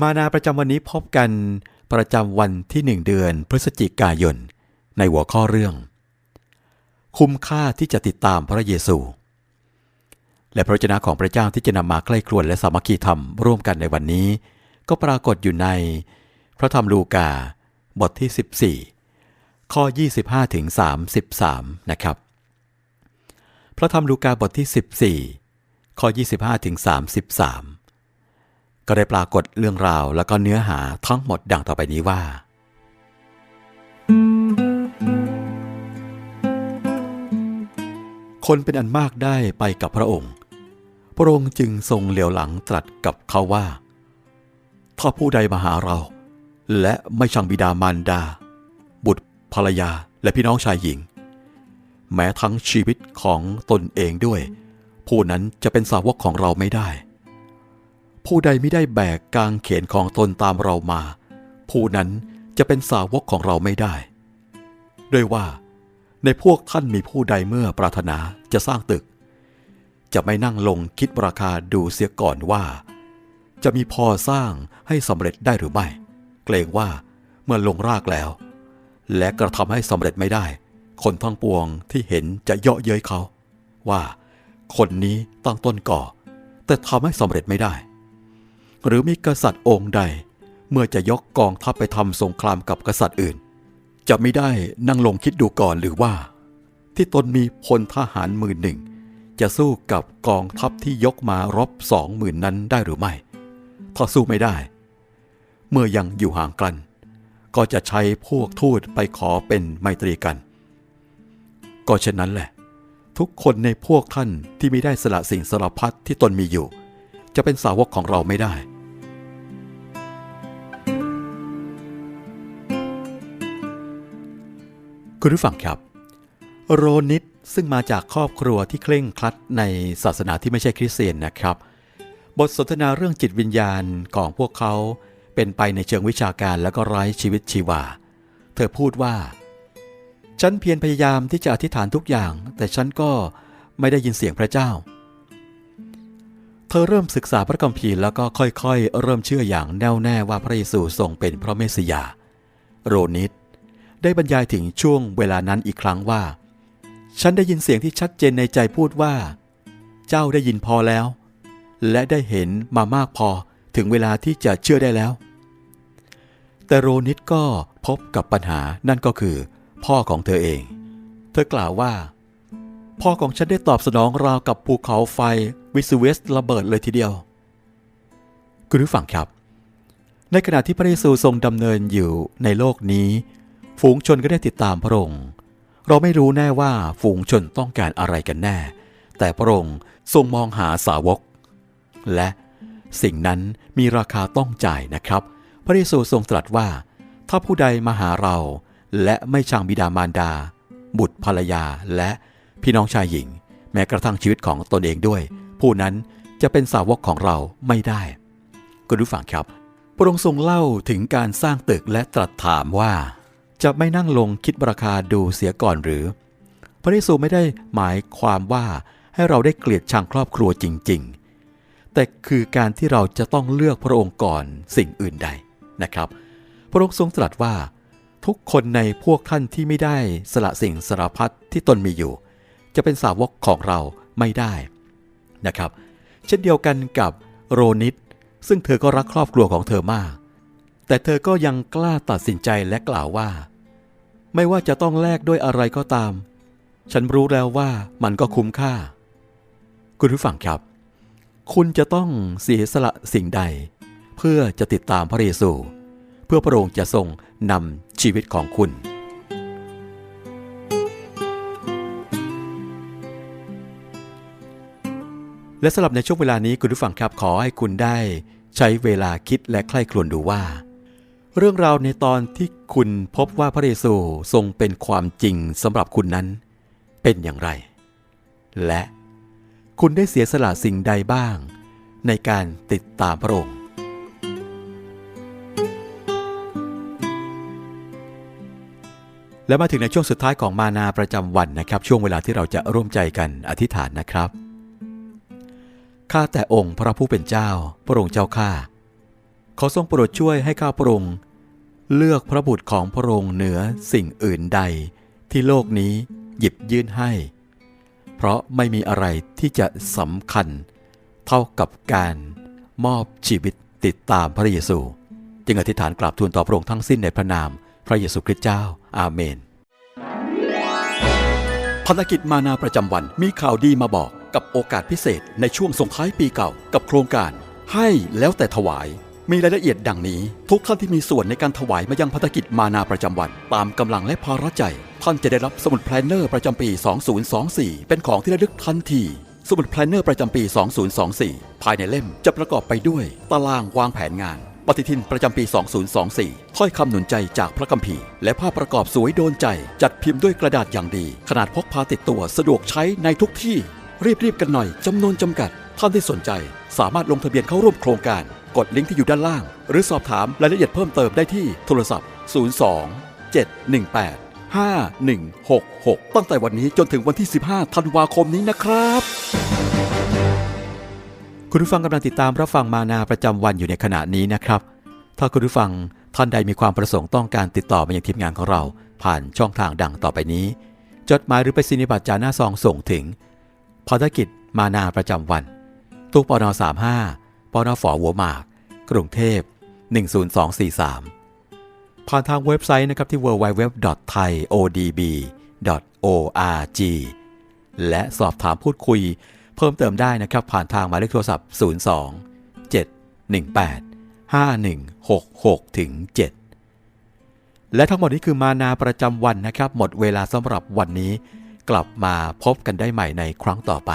มานาประจำวันนี้พบกันประจำวันที่1เดือนพฤศจิกายน ในหัวข้อเรื่อง คุ้มค่าที่จะติดตามพระเยซู และพระวจนะของพระเจ้าที่จะนำมาใกล้ครวนและสามัคคีธรรมร่วมกันในวันนี้ ก็ปรากฏอยู่ใน พระธรรมลูกา บทที่ 14 ข้อ 25ถึง33 นะครับ พระธรรมลูกาบทที่ 14 ข้อ 25ถึง33 ก็ได้ปรากฏเรื่องราวแล้วก็เนื้อหาทั้งหมดดังต่อไปนี้ว่า คนเป็นอันมากได้ไปกับพระองค์ พระองค์จึงทรงเหลียวหลังตรัสกับเขาว่า ถ้าผู้ใดมาหาเรา และไม่ชังบิดามารดา บุตรภรรยาและพี่น้องชายหญิง แม้ทั้งชีวิตของตนเองด้วย ผู้นั้นจะเป็นสาวกของเราไม่ได้ ผู้ใดไม่ได้แบกกางเขนของตนตามเรามา ผู้นั้นจะเป็นสาวกของเราไม่ได้ ด้วยว่า ในพวกท่านมีผู้ใดเมื่อปรารถนาจะสร้างตึก จะไม่นั่งลงคิดราคาดูเสียก่อนว่า จะมีพอสร้างให้สำเร็จได้หรือไม่ เกรงว่าเมื่อลงรากแล้ว และกระทำให้สำเร็จไม่ได้ คนทั้งปวงที่เห็นจะเยาะเย้ยเขา ว่า คนนี้ตั้งต้นก่อ แต่ทำให้สำเร็จไม่ได้ หรือมีกษัตริย์องค์ใด เมื่อจะยกกองทัพไปทำสงครามกับกษัตริย์อื่น จะไม่ได้นั่งลงคิดดูก่อนหรือว่า ที่ตนมีพลทหารหมื่นหนึ่ง จะสู้กับกองทัพที่ยกมารบสองหมื่นนั้นได้หรือไม่ ถ้าสู้ไม่ได้ เมื่อยังอยู่ห่างกัน ก็จะใช้พวกทูตไปขอเป็นไมตรีกัน ก็เช่นนั้นแหละ ทุกคนในพวกท่านที่ไม่ได้สละสิ่งสารพัดที่ตนมีอยู่จะเป็นสาวกของเราไม่ได้ คุณผู้ฟังครับ โรนิตซึ่งมาจากครอบครัวที่เคร่งครัดในศาสนาที่ไม่ใช่คริสเตียนนะครับ บทสนทนาเรื่องจิตวิญญาณของพวกเขาเป็นไปในเชิงวิชาการและก็ไร้ชีวิตชีวา เธอพูดว่า ฉันเพียรพยายามที่จะอธิษฐานทุกอย่าง แต่ฉันก็ไม่ได้ยินเสียงพระเจ้า เธอเริ่มศึกษาพระคัมภีร์แล้วก็ค่อยๆ เริ่มเชื่ออย่างแน่วแน่ว่าพระเยซูทรงเป็นพระเมสสิยา โรนิต ได้บรรยายถึงช่วงเวลานั้นอีกครั้งว่า ฉันได้ยินเสียงที่ชัดเจนในใจพูดว่า เจ้าได้ยินพอแล้ว และได้เห็นมามากพอถึงเวลาที่จะเชื่อได้แล้ว แต่โรนิตก็พบกับปัญหานั่นก็คือ พ่อของเธอเอง เธอกล่าวว่า พ่อของฉันได้ตอบสนองราวกับภูเขาไฟวิสเวสระเบิดเลยทีเดียว คุณผู้ฟังครับ ในขณะที่พระเยซูทรงดำเนินอยู่ในโลกนี้ ฝูงชนก็ได้ติดตามพระองค์ เราไม่รู้แน่ว่าฝูงชนต้องการอะไรกันแน่ แต่พระองค์ทรงมองหาสาวก และสิ่งนั้นมีราคาต้องจ่ายนะครับ พระเยซูทรงตรัสว่า ถ้าผู้ใดมาหาเรา และไม่ชังบิดามารดา บุตรภรรยาและพี่น้องชายหญิง แม้กระทั่งชีวิตของตนเองด้วย ผู้นั้นจะเป็นสาวกของเราไม่ได้คุณผู้ฟังครับ พระองค์ทรงเล่าถึงการสร้างตึกและตรัสถามว่า จะไม่นั่งลงคิดราคาดูเสียก่อนหรือ พระเยซูไม่ได้หมายความว่าให้เราได้เกลียดชังครอบครัวจริง ๆ แต่คือการที่เราจะต้องเลือกพระองค์ก่อนสิ่งอื่นใดนะครับ พระองค์ทรงตรัสว่า ทุกคนในพวกท่านที่ไม่ได้สละสิ่งสารพัดที่ตนมีอยู่ จะเป็นสาวกของเราไม่ได้นะครับ เช่นเดียวกันกับโรนิตซึ่งเธอก็รักครอบครัวของเธอมาก แต่เธอก็ยังกล้าตัดสินใจและกล่าวว่า ไม่ว่าจะต้องแลกด้วยอะไรก็ตาม ฉันรู้แล้วว่ามันก็คุ้มค่า คุณผู้ฟังครับ คุณจะต้องเสียสละสิ่งใด เพื่อจะติดตามพระเยซู เพื่อพระองค์จะทรงนำชีวิตของคุณและสำหรับในช่วงเวลานี้คุณผู้ฟังครับขอให้คุณได้ ใช้เวลาคิดและใคร่ครวญดูว่า เรื่องราวในตอนที่คุณพบว่าพระเยซูทรงเป็นความจริงสำหรับคุณนั้น เป็นอย่างไร และคุณได้เสียสละสิ่งใดบ้าง ในการติดตามพระองค์ และมาถึงในช่วงสุดท้ายของมานาประจำวันนะครับ ช่วงเวลาที่เราจะร่วมใจกันอธิษฐานนะครับข้าแต่องค์พระผู้เป็นเจ้า พระองค์เจ้าข้า ขอทรงโปรดช่วยให้ข้าพระองค์เลือกพระบุตรของพระองค์เหนือสิ่งอื่นใด ที่โลกนี้หยิบยื่นให้ เพราะไม่มีอะไรที่จะสำคัญ เท่ากับการมอบชีวิตติดตามพระเยซู จึงอธิษฐานกราบทูลต่อพระองค์ทั้งสิ้นในพระนาม พระเยซูคริสต์เจ้า อาเมนภารกิจมานาประจำวันมีข่าวดีมาบอกกับโอกาสพิเศษในช่วงส่งท้ายปีเก่ากับโครงการ ให้แล้วแต่ถวาย มีรายละเอียดดังนี้ ทุกท่านที่มีส่วนในการถวายมายังภารกิจมานาประจำวัน ตามกำลังและภาระใจ ท่านจะได้รับสมุดแพลนเนอร์ประจำปี 2024 เป็นของที่ระลึกทันที สมุดแพลนเนอร์ประจำปี 2024 ภายในเล่มจะประกอบไปด้วย ตารางวางแผนงาน ปฏิทินประจำปี 2024 ถ้อยคำหนุนใจจากพระคัมภีร์ และภาพประกอบสวยโดนใจ จัดพิมพ์ด้วยกระดาษอย่างดี ขนาดพกพาติดตัวสะดวกใช้ในทุกที่ รีบๆกันหน่อยจำนวนจำกัด ท่านที่สนใจสามารถลงทะเบียนเข้าร่วมโครงการ กดลิงก์ที่อยู่ด้านล่าง หรือสอบถามรายละเอียดเพิ่มเติมได้ที่โทรศัพท์ 02 718 5166 ตั้งแต่วันนี้จนถึงวันที่ 15 ธันวาคมนี้นะครับ คุณผู้ฟังกำลังติดตามรับฟังมานาประจำวันอยู่ในขณะนี้นะครับ ถ้าคุณผู้ฟังท่านใดมีความประสงค์ต้องการติดต่อมายังทีมงานของเรา ผ่านช่องทางดังต่อไปนี้ จดหมายหรือไปสินิบัตรจาหน้าซองส่งถึงภารกิจมานาประจำวัน ตู้ปน35 ปนฝหัวหมาก กรุงเทพ 10243 ผ่านทางเว็บไซต์นะครับที่ www.thaiodb.org และสอบถามพูดคุยเพิ่มเติมได้นะครับผ่านทางหมายเลขโทรศัพท์ 02 718 5166ถึง7และทั้งหมดนี้คือมานาประจำวันนะครับ หมดเวลาสำหรับวันนี้ กลับมาพบกันได้ใหม่ในครั้งต่อไป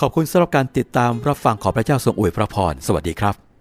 ขอบคุณสำหรับการติดตามรับฟังขอพระเจ้าทรงอวยพระพร สวัสดีครับ